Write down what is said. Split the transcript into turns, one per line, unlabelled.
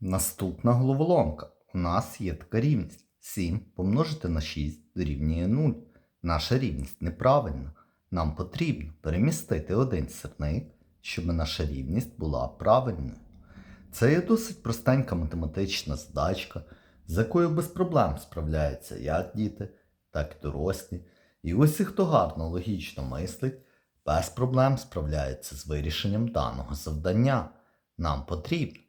Наступна головоломка. У нас є така рівність. 7 помножити на 6 дорівнює 0. Наша рівність неправильна. Нам потрібно перемістити один сірник, щоб наша рівність була правильною. Це є досить простенька математична задачка, з якою без проблем справляються як діти, так і дорослі. І усі, хто гарно логічно мислить, без проблем справляється з вирішенням даного завдання. Нам потрібно